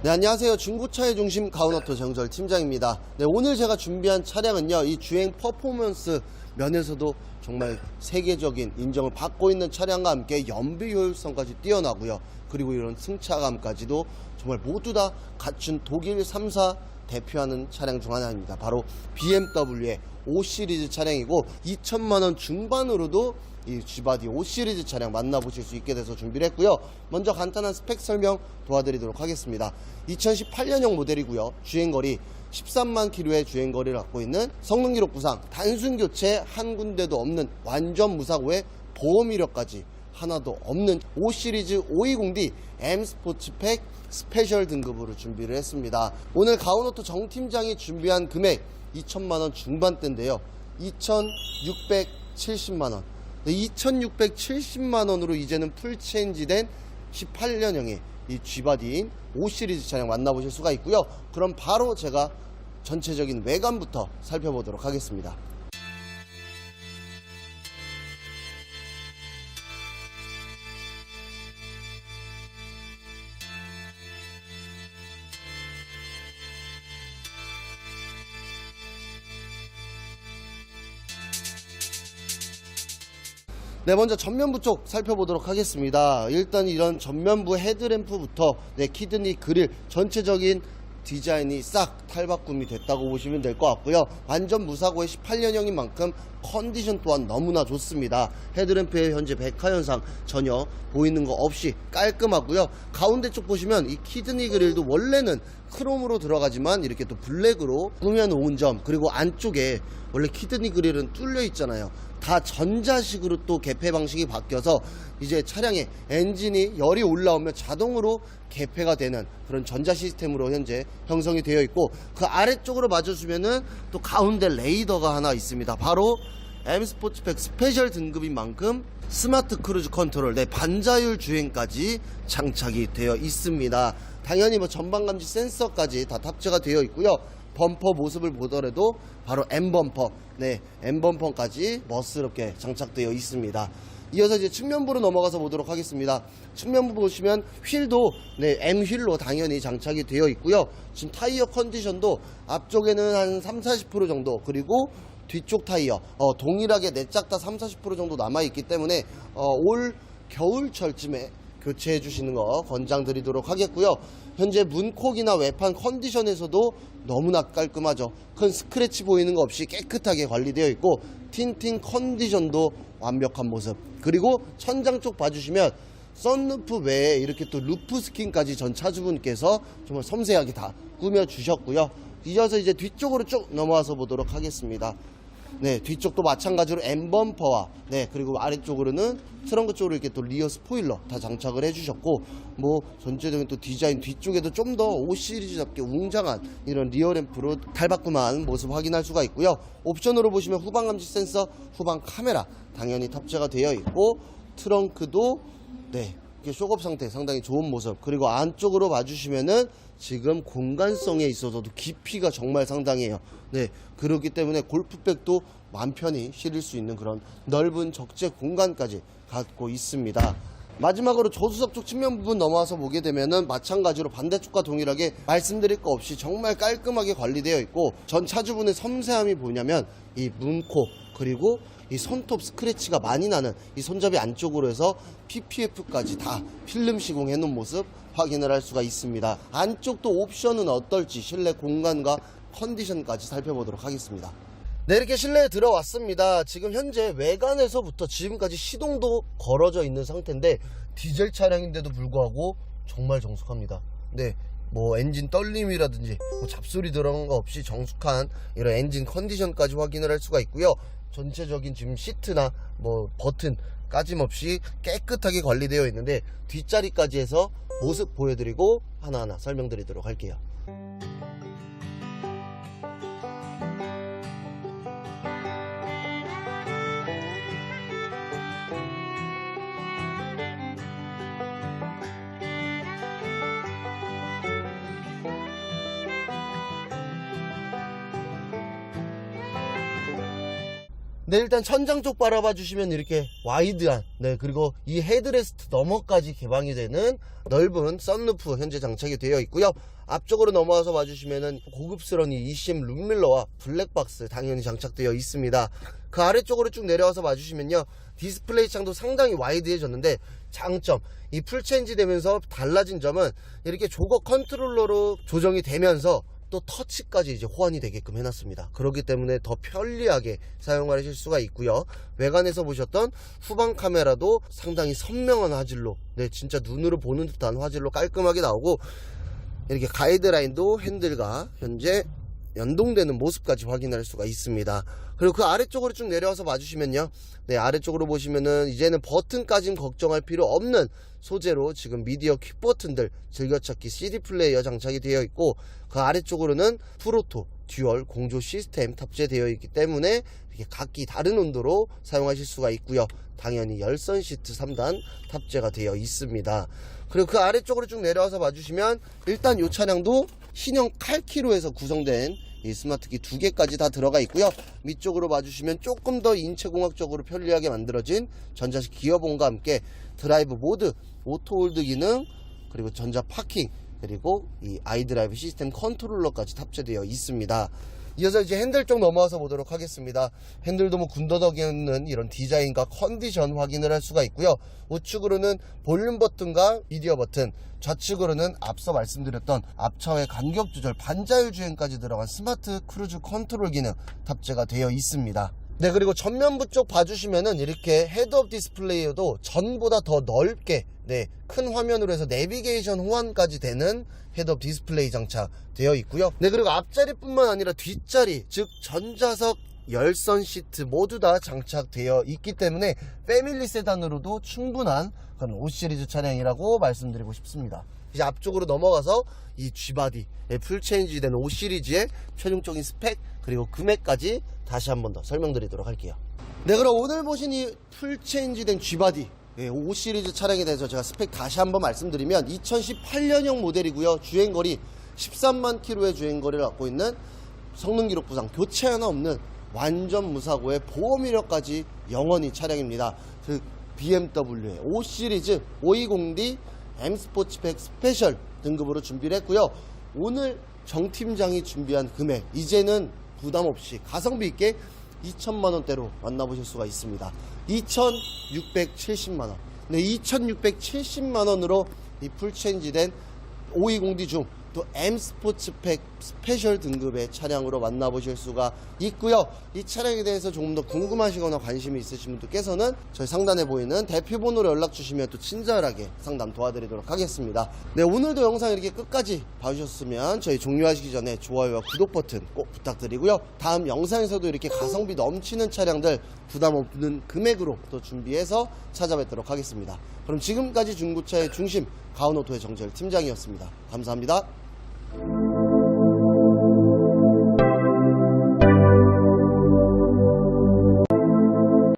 네, 안녕하세요. 중고차의 중심 가운오토 정절 팀장입니다. 네, 오늘 제가 준비한 차량은요, 이 주행 퍼포먼스 면에서도 정말 세계적인 인정을 받고 있는 차량과 함께 연비 효율성까지 뛰어나고요. 그리고 이런 승차감까지도 정말 모두 다 갖춘 독일 3사 대표하는 차량 중 하나입니다. 바로 BMW의 5 시리즈 차량이고 2천만 원 중반으로도 이 G바디 5 시리즈 차량 만나보실 수 있게 돼서 준비를 했고요. 먼저 간단한 스펙 설명 도와드리도록 하겠습니다. 2018년형 모델이고요. 주행거리 13만 킬로의 주행거리를 갖고 있는 성능 기록 부상, 단순 교체 한 군데도 없는 완전 무사고의 보험 이력까지 하나도 없는 5 시리즈 520D M 스포츠팩 스페셜 등급으로 준비를 했습니다. 오늘 가온오토 정 팀장이 준비한 금액 2천만 원 중반대인데요. 2,670만 원. 2,670만 원으로 이제는 풀 체인지된 18년형의 이 G바디인 5 시리즈 차량 만나보실 수가 있고요. 그럼 바로 제가 전체적인 외관부터 살펴보도록 하겠습니다. 네, 먼저 전면부 쪽 살펴보도록 하겠습니다. 일단 이런 전면부 헤드램프부터 네, 키드니 그릴 전체적인 디자인이 싹 탈바꿈이 됐다고 보시면 될 것 같고요. 완전 무사고의 18년형인 만큼 컨디션 또한 너무나 좋습니다. 헤드램프의 현재 백화 현상 전혀 보이는 거 없이 깔끔하고요. 가운데 쪽 보시면 이 키드니 그릴도 원래는 크롬으로 들어가지만 이렇게 또 블랙으로 꾸며놓은 점 그리고 안쪽에 원래 키드니 그릴은 뚫려 있잖아요. 다 전자식으로 또 개폐 방식이 바뀌어서 이제 차량의 엔진이 열이 올라오면 자동으로 개폐가 되는 그런 전자 시스템으로 현재 형성이 되어 있고 그 아래쪽으로 맞아주면은 또 가운데 레이더가 하나 있습니다. 바로 M 스포츠팩 스페셜 등급인 만큼 스마트 크루즈 컨트롤, 네, 반자율 주행까지 장착이 되어 있습니다. 당연히 뭐 전방 감지 센서까지 다 탑재가 되어 있고요. 범퍼 모습을 보더라도 바로 M 범퍼, 네, M 범퍼까지 멋스럽게 장착되어 있습니다. 이어서 이제 측면부로 넘어가서 보도록 하겠습니다. 측면부 보시면 휠도 네, M 휠로 당연히 장착이 되어 있고요. 지금 타이어 컨디션도 앞쪽에는 한 3, 40% 정도 그리고 뒤쪽 타이어 어, 동일하게 내짝 다 3, 40% 정도 남아 있기 때문에 어, 올 겨울철쯤에 교체해 주시는 거 권장드리도록 하겠고요. 현재 문콕이나 외판 컨디션에서도 너무나 깔끔하죠. 큰 스크래치 보이는 거 없이 깨끗하게 관리되어 있고 틴팅 컨디션도 완벽한 모습. 그리고 천장 쪽 봐주시면 썬루프 외에 이렇게 또 루프 스킨까지 전 차주분께서 정말 섬세하게 다 꾸며 주셨고요. 이어서 이제 뒤쪽으로 쭉 넘어와서 보도록 하겠습니다. 네, 뒤쪽도 마찬가지로 M 범퍼와 네, 그리고 아래쪽으로는 트렁크 쪽으로 이렇게 또 리어 스포일러 다 장착을 해주셨고, 뭐 전체적인 또 디자인 뒤쪽에도 좀 더 5 시리즈답게 웅장한 이런 리어 램프로 탈바꿈한 모습 확인할 수가 있고요. 옵션으로 보시면 후방 감지 센서, 후방 카메라 당연히 탑재가 되어 있고, 트렁크도 네, 이렇게 쇼업 상태 상당히 좋은 모습. 그리고 안쪽으로 봐주시면은 지금 공간성에 있어서도 깊이가 정말 상당해요. 네, 그렇기 때문에 골프백도 맘 편히 실을 수 있는 그런 넓은 적재 공간까지 갖고 있습니다. 마지막으로 조수석 쪽 측면 부분 넘어와서 보게 되면은 마찬가지로 반대쪽과 동일하게 말씀드릴 거 없이 정말 깔끔하게 관리되어 있고 전 차주분의 섬세함이 뭐냐면 이 문코 그리고 이 손톱 스크래치가 많이 나는 이 손잡이 안쪽으로 해서 PPF까지 다 필름 시공해 놓은 모습 확인을 할 수가 있습니다. 안쪽도 옵션은 어떨지 실내 공간과 컨디션까지 살펴보도록 하겠습니다. 네, 이렇게 실내에 들어왔습니다. 지금 현재 외관에서부터 지금까지 시동도 걸어져 있는 상태인데 디젤 차량인데도 불구하고 정말 정숙합니다. 네. 뭐 엔진 떨림이라든지 뭐 잡소리 들어간 거 없이 정숙한 이런 엔진 컨디션까지 확인을 할 수가 있고요. 전체적인 지금 시트나 뭐 버튼 까짐없이 깨끗하게 관리되어 있는데 뒷자리까지 해서 모습 보여드리고 하나하나 설명드리도록 할게요. 네, 일단 천장 쪽 바라봐 주시면 이렇게 와이드한, 네, 그리고 이 헤드레스트 너머까지 개방이 되는 넓은 썬루프 현재 장착이 되어 있고요. 앞쪽으로 넘어와서 봐주시면은 고급스러운 이 ECM 룸밀러와 블랙박스 당연히 장착되어 있습니다. 그 아래쪽으로 쭉 내려와서 봐주시면요. 디스플레이 창도 상당히 와이드해졌는데 장점, 이 풀체인지 되면서 달라진 점은 이렇게 조거 컨트롤러로 조정이 되면서 또 터치까지 이제 호환이 되게끔 해놨습니다. 그렇기 때문에 더 편리하게 사용하실 수가 있고요. 외관에서 보셨던 후방 카메라도 상당히 선명한 화질로, 네, 진짜 눈으로 보는 듯한 화질로 깔끔하게 나오고 이렇게 가이드라인도 핸들과 현재 연동되는 모습까지 확인할 수가 있습니다. 그리고 그 아래쪽으로 쭉 내려와서 봐주시면요. 네, 아래쪽으로 보시면은 이제는 버튼까지는 걱정할 필요 없는 소재로 지금 미디어 퀵 버튼들 즐겨찾기 CD 플레이어 장착이 되어 있고 그 아래쪽으로는 프로토 듀얼 공조 시스템 탑재되어 있기 때문에 이렇게 각기 다른 온도로 사용하실 수가 있고요. 당연히 열선 시트 3단 탑재가 되어 있습니다. 그리고 그 아래쪽으로 쭉 내려와서 봐주시면 일단 이 차량도 신형 칼키로에서 구성된 이 스마트키 두 개까지 다 들어가 있고요. 밑쪽으로 봐주시면 조금 더 인체공학적으로 편리하게 만들어진 전자식 기어봉과 함께 드라이브 모드, 오토홀드 기능, 그리고 전자 파킹, 그리고 이 아이드라이브 시스템 컨트롤러까지 탑재되어 있습니다. 이어서 이제 핸들 쪽 넘어와서 보도록 하겠습니다. 핸들도 뭐 군더더기 없는 이런 디자인과 컨디션 확인을 할 수가 있고요. 우측으로는 볼륨 버튼과 미디어 버튼, 좌측으로는 앞서 말씀드렸던 앞차의 간격 조절, 반자율 주행까지 들어간 스마트 크루즈 컨트롤 기능 탑재가 되어 있습니다. 네, 그리고 전면부 쪽 봐주시면은 이렇게 헤드업 디스플레이어도 전보다 더 넓게, 네, 큰 화면으로 해서 내비게이션 호환까지 되는 헤드업 디스플레이 장착되어 있고요. 네, 그리고 앞자리뿐만 아니라 뒷자리, 즉 전자석 열선 시트 모두 다 장착되어 있기 때문에 패밀리 세단으로도 충분한 그런 5 시리즈 차량이라고 말씀드리고 싶습니다. 이제 앞쪽으로 넘어가서 이 G바디 풀체인지 된 5 시리즈의 최종적인 스펙 그리고 금액까지 다시 한 번 더 설명드리도록 할게요. 네, 그럼 오늘 보신 이 풀체인지 된 G바디 5 시리즈 차량에 대해서 제가 스펙 다시 한번 말씀드리면 2018년형 모델이고요. 주행거리 13만 킬로의 주행거리를 갖고 있는 성능 기록 부상 교체 하나 없는 완전 무사고의 보험 이력까지 영원히 차량입니다. 그 BMW의 5 시리즈 520D M 스포츠백 스페셜 등급으로 준비를 했고요. 오늘 정 팀장이 준비한 금액 이제는 부담 없이 가성비 있게 2천만 원대로 만나보실 수가 있습니다. 2,670만 원. 네, 2,670만 원으로 이 풀체인지된 520D 중 또 M 스포츠팩 스페셜 등급의 차량으로 만나보실 수가 있고요. 이 차량에 대해서 조금 더 궁금하시거나 관심이 있으신 분들께서는 저희 상단에 보이는 대표번호로 연락 주시면 또 친절하게 상담 도와드리도록 하겠습니다. 네, 오늘도 영상 이렇게 끝까지 봐주셨으면 저희 종료하시기 전에 좋아요와 구독 버튼 꼭 부탁드리고요. 다음 영상에서도 이렇게 가성비 넘치는 차량들 부담 없는 금액으로 또 준비해서 찾아뵙도록 하겠습니다. 그럼 지금까지 중고차의 중심 가온오토의 정재열 팀장이었습니다. 감사합니다.